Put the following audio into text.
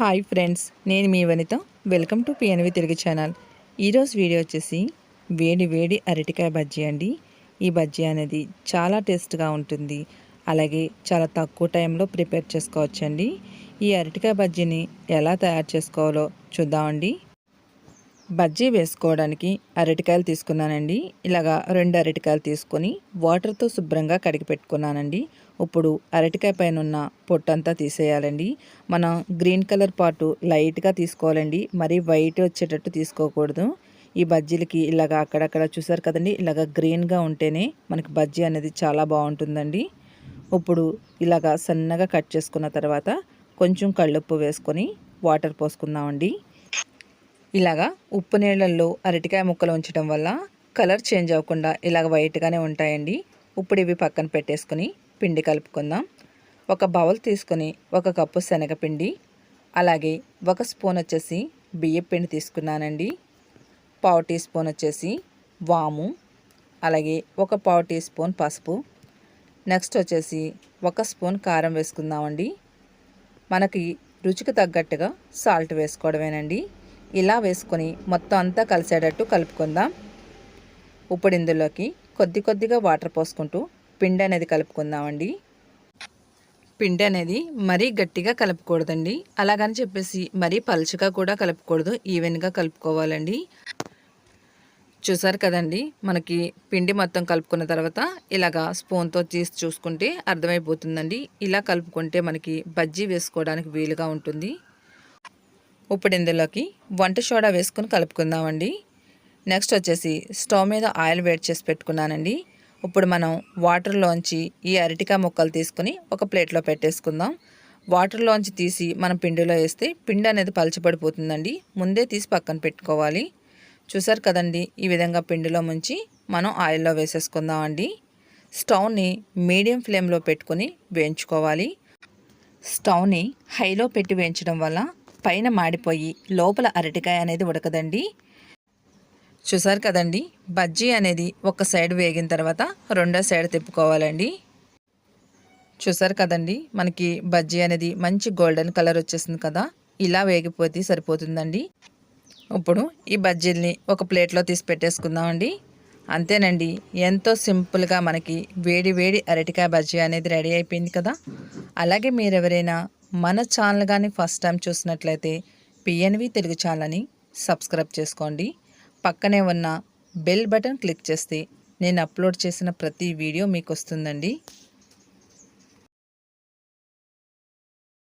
Hi friends నేను మీ Vanitha. Welcome to PNV Telugu channel. ఈరోజు video వచ్చేసి వేడి వేడి అరటికాయ బజ్జీ అండి. ఈ బజ్జీ అనేది చాలా టేస్ట్గా ఉంటుంది. అలాగే చాలా తక్కువ టైంలో ప్రిపేర్ చేసుకోవచ్చండి. ఈ అరటికాయ బజ్జీని ఎలా తయారు చేసుకోవాలో చూద్దామండి. బజ్జీ వేసుకోవడానికి అరటికాయలు తీసుకున్నానండి. ఇలాగా రెండు అరటికాయలు తీసుకొని వాటర్తో శుభ్రంగా కడిగి పెట్టుకున్నానండి. ఇప్పుడు అరటికాయ పైన ఉన్న పొట్టంతా తీసేయాలండి. మనం గ్రీన్ కలర్ పాటు లైట్గా తీసుకోవాలండి. మరి వైట్ వచ్చేటట్టు తీసుకోకూడదు. ఈ బజ్జీలకి ఇలాగ అక్కడక్కడ చూసారు కదండి? ఇలాగ గ్రీన్గా ఉంటేనే మనకి బజ్జీ అనేది చాలా బాగుంటుందండి. ఇప్పుడు ఇలాగ సన్నగా కట్ చేసుకున్న తర్వాత కొంచెం కళ్ళుప్పు వేసుకొని వాటర్ పోసుకుందామండి. ఇలాగా ఉప్పు నీళ్ళల్లో అరటికాయ ముక్కలు ఉంచడం వల్ల కలర్ చేంజ్ అవ్వకుండా ఇలాగ వైట్గానే ఉంటాయండి. ఇప్పుడు ఇవి పక్కన పెట్టేసుకుని పిండి కలుపుకుందాం. ఒక బౌల్ తీసుకొని ఒక కప్పు శనగపిండి అలాగే ఒక స్పూన్ వచ్చేసి బియ్యం పిండి తీసుకున్నానండి. పావు టీ స్పూన్ వచ్చేసి వాము అలాగే ఒక పావు టీ స్పూన్ పసుపు. నెక్స్ట్ వచ్చేసి ఒక స్పూన్ కారం వేసుకుందామండి. మనకి రుచికి తగ్గట్టుగా సాల్ట్ వేసుకోవడమేనండి. ఇలా వేసుకొని మొత్తం అంతా కలిసేటట్టు కలుపుకుందాం. ఇప్పుడు ఇందులోకి కొద్ది కొద్దిగా వాటర్ పోసుకుంటూ పిండి అనేది కలుపుకుందామండి. పిండి అనేది మరీ గట్టిగా కలుపుకూడదండి. అలాగని చెప్పేసి మరీ పలుచగా కూడా కలుపుకూడదు. ఈవెన్గా కలుపుకోవాలండి. చూసారు కదండి మనకి పిండి మొత్తం కలుపుకున్న తర్వాత ఇలాగా స్పూన్తో తీసి చూసుకుంటే అర్థమైపోతుందండి. ఇలా కలుపుకుంటే మనకి బజ్జీ వేసుకోవడానికి వీలుగా ఉంటుంది. ఇప్పుడు ఇందులోకి వంట సోడా వేసుకుని కలుపుకుందామండి. నెక్స్ట్ వచ్చేసి స్టవ్ మీద ఆయిల్ వేడి చేసి పెట్టుకున్నానండి. ఇప్పుడు మనం వాటర్లోంచి ఈ అరటికాయ ముక్కలు తీసుకుని ఒక ప్లేట్లో పెట్టేసుకుందాం. వాటర్లోంచి తీసి మనం పిండిలో వేస్తే పిండి అనేది పలచబడిపోతుందండి. ముందే తీసి పక్కన పెట్టుకోవాలి. చూసారు కదండి ఈ విధంగా పిండిలో ముంచి మనం ఆయిల్లో వేసేసుకుందాం అండి స్టవ్ని మీడియం ఫ్లేమ్లో పెట్టుకుని వేయించుకోవాలి. స్టవ్ని హైలో పెట్టి వేయించడం వల్ల పైన మాడిపోయి లోపల అరటికాయ అనేది ఉడకదండి. చూసారు కదండి? బజ్జీ అనేది ఒక సైడ్ వేగిన తర్వాత రెండో సైడ్ తిప్పుకోవాలండి. చూసారు కదండి? మనకి బజ్జీ అనేది మంచి గోల్డెన్ కలర్ వచ్చేసింది కదా? ఇలా వేగిపోతే సరిపోతుందండి. ఇప్పుడు ఈ బజ్జీల్ని ఒక ప్లేట్లో తీసి పెట్టేసుకుందామండి. అంతేనండి ఎంతో సింపుల్గా మనకి వేడి వేడి అరటికాయ బజ్జీ అనేది రెడీ అయిపోయింది కదా? అలాగే మీరు ఎవరైనా మన ఛానల్ కానీ ఫస్ట్ టైం చూసినట్లయితే పిఎన్వి తెలుగు ఛానల్ని సబ్స్క్రైబ్ చేసుకోండి. పక్కనే ఉన్న బెల్ బటన్ క్లిక్ చేస్తే నేను అప్లోడ్ చేసిన ప్రతి వీడియో మీకు వస్తుందండి